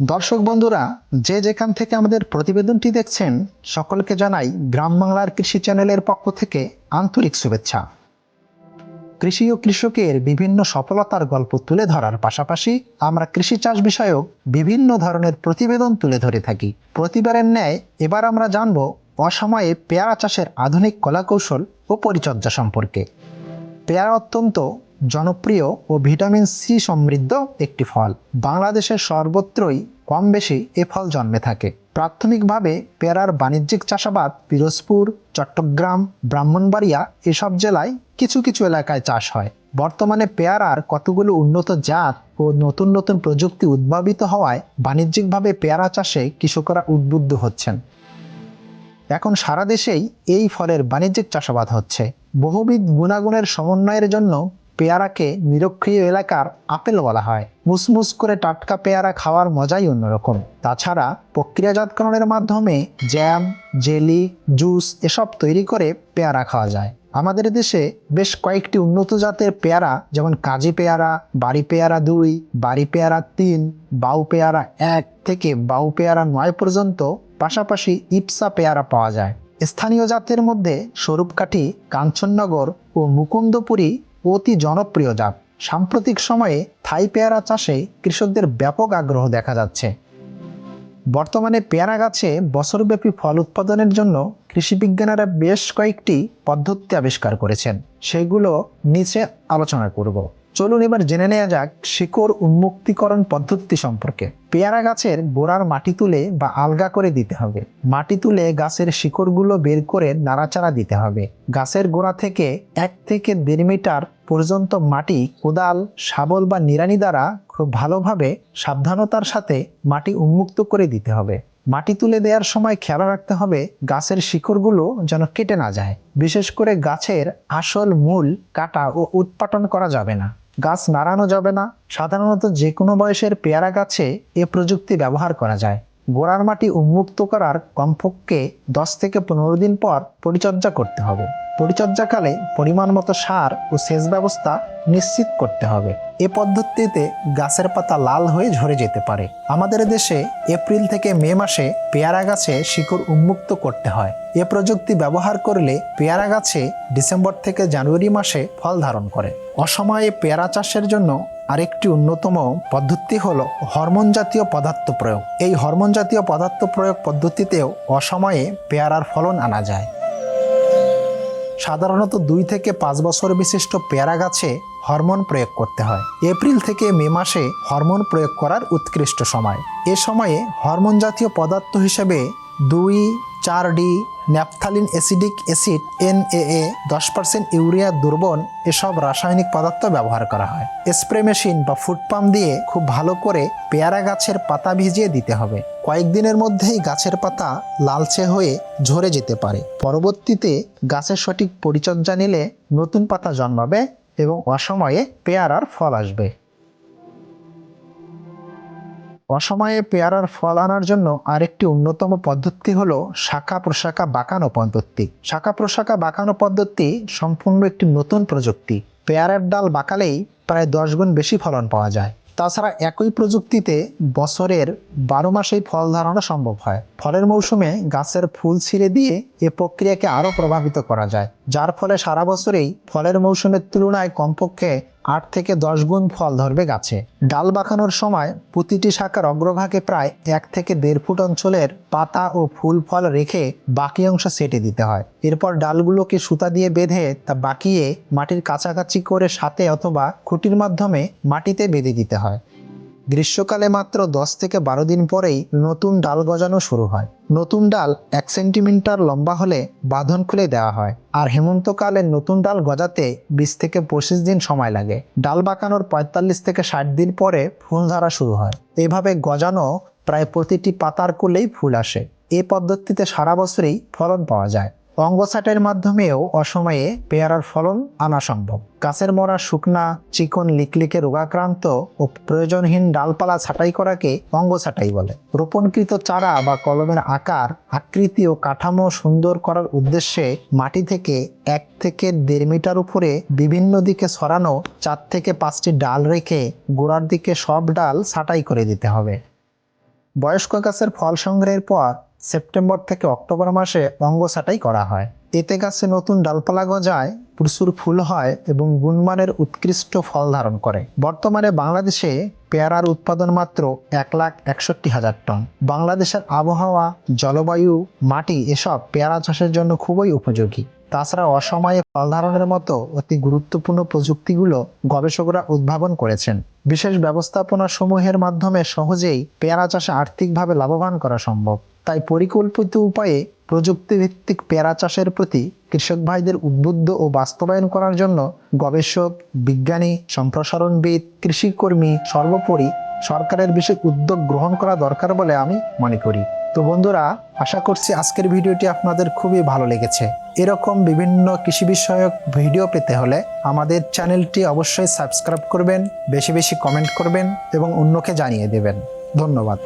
দর্শক বন্ধুরা, যে যেখান থেকে আমাদের প্রতিবেদনটি দেখছেন, সকলকে জানাই গ্রাম বাংলার কৃষি চ্যানেলের পক্ষ থেকে আন্তরিক শুভেচ্ছা। কৃষি ও কৃষকের বিভিন্ন সফলতার গল্প তুলে ধরার পাশাপাশি আমরা কৃষি চাষ বিষয়ক বিভিন্ন ধরনের প্রতিবেদন তুলে ধরে থাকি। প্রতিবারের ন্যায় এবার আমরা জানব অসময়ে পেয়ারা চাষের আধুনিক কলাকৌশল ও পরিচর্যা সম্পর্কে। পেয়ারা অত্যন্ত জনপ্রিয় ও ভিটামিন সি সমৃদ্ধ একটি ফল। বাংলাদেশের সর্বত্রই কম বেশি এ ফল জন্মে থাকে। প্রাথমিকভাবে পেয়ারার বাণিজ্যিক চাষাবাদ পিরোজপুর, চট্টগ্রাম, ব্রাহ্মণবাড়িয়া এসব জেলায় কিছু কিছু এলাকায় চাষ হয়। বর্তমানে পেয়ারার কতগুলো উন্নত জাত ও নতুন নতুন প্রযুক্তি উদ্ভাবিত হওয়ায় বাণিজ্যিকভাবে পেয়ারা চাষে কৃষকরা উদ্বুদ্ধ হচ্ছেন। এখন সারা দেশেই এই ফলের বাণিজ্যিক চাষাবাদ হচ্ছে। বহুবিধ গুণাগুণের সমন্বয়ের জন্য পেয়ারাকে নিরক্ষীয় এলাকার আপেল বলা হয়। মুসমুস করে টাটকা পেয়ারা খাওয়ার মজাই অন্যরকম। তাছাড়া প্রক্রিয়াজাতকরণের মাধ্যমে জ্যাম, জেলি, জুস এসব তৈরি করে পেয়ারা খাওয়া যায়। আমাদের দেশে বেশ কয়েকটি উন্নত জাতের পেয়ারা, যেমন কাজি পেয়ারা, বাড়ি পেয়ারা দুই, বাড়ি পেয়ারা তিন, বাউ পেয়ারা এক থেকে বাউ পেয়ারা নয় পর্যন্ত পাশাপাশি ইপসা পেয়ারা পাওয়া যায়। স্থানীয় জাতের মধ্যে স্বরূপকাঠি, কাঞ্চননগর ও মুকুন্দপুরী অতি জনপ্রিয় জাত। সাম্প্রতিক সময়ে থাই পেয়ারা চাষে কৃষকদের ব্যাপক আগ্রহ দেখা যাচ্ছে। বর্তমানে পেয়ারা গাছে বছরব্যাপী ফল উৎপাদনের জন্য কৃষিবিজ্ঞানীরা বেশ কয়েকটি পদ্ধতি আবিষ্কার করেছেন। সেগুলো নিচে আলোচনা করব। চলুন এবার জেনে নেওয়া যাক শিকড় উন্মুক্তিকরণ পদ্ধতি সম্পর্কে। পেয়ারা গাছের গোড়ার মাটি তুলে বা আলগা করে দিতে হবে। মাটি তুলে গাছের শিকড়গুলো বের করে নাড়াচাড়া দিতে হবে। গাছের গোড়া থেকে এক থেকে দেড় মিটার পর্যন্ত মাটি কোদাল, শাবল বা নিড়ানি দ্বারা খুব ভালোভাবে সাবধানতার সাথে মাটি উন্মুক্ত করে দিতে হবে। মাটি তুলে দেওয়ার সময় খেয়াল রাখতে হবে গাছের শিকড়গুলো যেন কেটে না যায়। বিশেষ করে গাছের আসল মূল কাটা ও উৎপাটন করা যাবে না। গাছ নাড়ানো যাবে না। সাধারণত যে কোনো বয়সের পেয়ারা গাছে এ প্রযুক্তি ব্যবহার করা যায়। গোড়ার মাটি উন্মুক্ত করার কমপক্ষে দশ থেকে পনেরো দিন পর পরিচর্যা করতে হবে। পরিচর্যাকালে পরিমাণ মতো সার ও সেচ ব্যবস্থা নিশ্চিত করতে হবে। এ পদ্ধতিতে গাছের পাতা লাল হয়ে ঝরে যেতে পারে। আমাদের দেশে এপ্রিল থেকে মে মাসে পেয়ারা গাছে শিকড় উন্মুক্ত করতে হয়। এ প্রযুক্তি ব্যবহার করলে পেয়ারা গাছে ডিসেম্বর থেকে জানুয়ারি মাসে ফল ধারণ করে। অসময়ে পেয়ারা চাষের জন্য আরেকটি অন্যতম পদ্ধতি হল হরমোন জাতীয় পদার্থ প্রয়োগ। এই হরমোন জাতীয় পদার্থ প্রয়োগ পদ্ধতিতেও অসময়ে পেয়ারার ফলন আনা যায়। সাধারণত দুই থেকে পাঁচ বছর বিশিষ্ট পেয়ারা গাছে হরমোন প্রয়োগ করতে হয়। এপ্রিল থেকে মে মাসে হরমোন প্রয়োগ করার উৎকৃষ্ট সময়। এ সময়ে হরমোন জাতীয় পদার্থ হিসেবে দুই, চার D naphthalene acidic acid, NAA, দশ পার্সেন্ট ইউরিয়া দুর্বন এসব রাসায়নিক পদার্থ ব্যবহার করা হয়। স্প্রে মেশিন বা ফুড পাম্প দিয়ে খুব ভালো করে পেয়ারা গাছের পাতা ভিজিয়ে দিতে হবে। কয়েকদিনের মধ্যেই গাছের পাতা লালচে হয়ে ঝরে যেতে পারে। পরবর্তীতে গাছের সঠিক পরিচর্যা নিলে নতুন পাতা জন্মাবে এবং অসময়ে পেয়ারার ফল আসবে। অসময়ে পেয়ারার ফল আনার জন্য আরেকটি অন্যতম পদ্ধতি হলো শাখা প্রশাখা বাঁকানো পদ্ধতি। শাখা প্রশাখা বাঁকানো পদ্ধতি সম্পূর্ণ একটি নতুন প্রযুক্তি। পেয়ারার ডাল বাঁকালেই প্রায় দশ গুণ বেশি ফলন পাওয়া যায়। তাছাড়া একই প্রযুক্তিতে বছরের বারো মাসেই ফল ধারণা সম্ভব হয়। ফলের মৌসুমে গাছের ফুল ছিঁড়ে দিয়ে এ প্রক্রিয়াকে আরও প্রভাবিত করা যায়। যার ফলে সারা বছরেই ফলের মৌসুমের তুলনায় কমপক্ষে আট থেকে দশ গুণ ফল ধরবে গাছে। ডাল বাঁকানোর সময় প্রতিটি শাখার অগ্রভাগে প্রায় এক থেকে দেড় ফুট অঞ্চলের পাতা ও ফুল ফল রেখে বাকি অংশ সেটে দিতে হয়। এরপর ডালগুলোকে সুতা দিয়ে বেঁধে তা বাকিয়ে মাটির কাছাকাছি করে সাথে অথবা খুঁটির মাধ্যমে মাটিতে বেঁধে দিতে হয়। গ্রীষ্মকালে মাত্র দশ থেকে বারো দিন পরেই নতুন ডাল গজানো শুরু হয়। নতুন ডাল এক সেন্টিমিটার লম্বা হলে বাঁধন খুলে দেওয়া হয় আর হেমন্তকালে নতুন ডাল গজাতে বিশ থেকে পঁচিশ দিন সময় লাগে। ডাল বাঁকানোর পঁয়তাল্লিশ থেকে ষাট দিন পরে ফুল ধরা শুরু হয়। এভাবে গজানো প্রায় প্রতিটি পাতার কুলেই ফুল আসে। এ পদ্ধতিতে সারা বছরই ফলন পাওয়া যায়। অঙ্গছাটের মাধ্যমেও অসময়ে পেয়ারার ফলন আনা সম্ভব। গাছের মরা শুকনা, চিকন, লিকলিকে রোগাক্রান্ত ও প্রয়োজনহীন ডালপালা ছাঁটাই করাকে অঙ্গ ছাঁটাই বলে। রোপণকৃত চারা বা কলমের আকার, আকৃতি ও কাঠামো সুন্দর করার উদ্দেশ্যে মাটি থেকে এক থেকে দেড় মিটার উপরে বিভিন্ন দিকে সরানো চার থেকে পাঁচটি ডাল রেখে গোড়ার দিকে সব ডাল ছাঁটাই করে দিতে হবে। বয়স্ক গাছের ফল সংগ্রহের পর সেপ্টেম্বর থেকে অক্টোবর মাসে অঙ্গ ছাটাই করা হয়। এতে গাছে নতুন ডালপালা গজায়, প্রচুর ফুল হয় এবং গুণমানের উৎকৃষ্ট ফল ধারণ করে। বর্তমানে বাংলাদেশে পেয়ারার উৎপাদন মাত্র এক লাখ একষট্টি হাজার টন। বাংলাদেশের আবহাওয়া, জলবায়ু, মাটি এসব পেয়ারা চাষের জন্য খুবই উপযোগী। তাছাড়া অসময়ে ফল ধারণের মতো অতি গুরুত্বপূর্ণ প্রযুক্তিগুলো গবেষকরা উদ্ভাবন করেছেন। বিশেষ ব্যবস্থাপনা সমূহের মাধ্যমে সহজেই পেয়ারা চাষে আর্থিকভাবে লাভবান করা সম্ভব। তাই পরিকল্পিত উপায়ে প্রযুক্তিভিত্তিক পেয়ারা চাষের প্রতি কৃষক ভাইদের উদ্বুদ্ধ ও বাস্তবায়ন করার জন্য গবেষক, বিজ্ঞানী, সম্প্রসারণবিদ, কৃষিকর্মী সর্বোপরি সরকারের বিশেষ উদ্যোগ গ্রহণ করা দরকার বলে আমি মনে করি। তো বন্ধুরা, আশা করছি আজকের ভিডিওটি আপনাদের খুবই ভালো লেগেছে। এরকম বিভিন্ন কৃষি বিষয়ক ভিডিও পেতে হলে আমাদের চ্যানেলটি অবশ্যই সাবস্ক্রাইব করবেন, বেশি বেশি কমেন্ট করবেন এবং অন্যকে জানিয়ে দেবেন। ধন্যবাদ।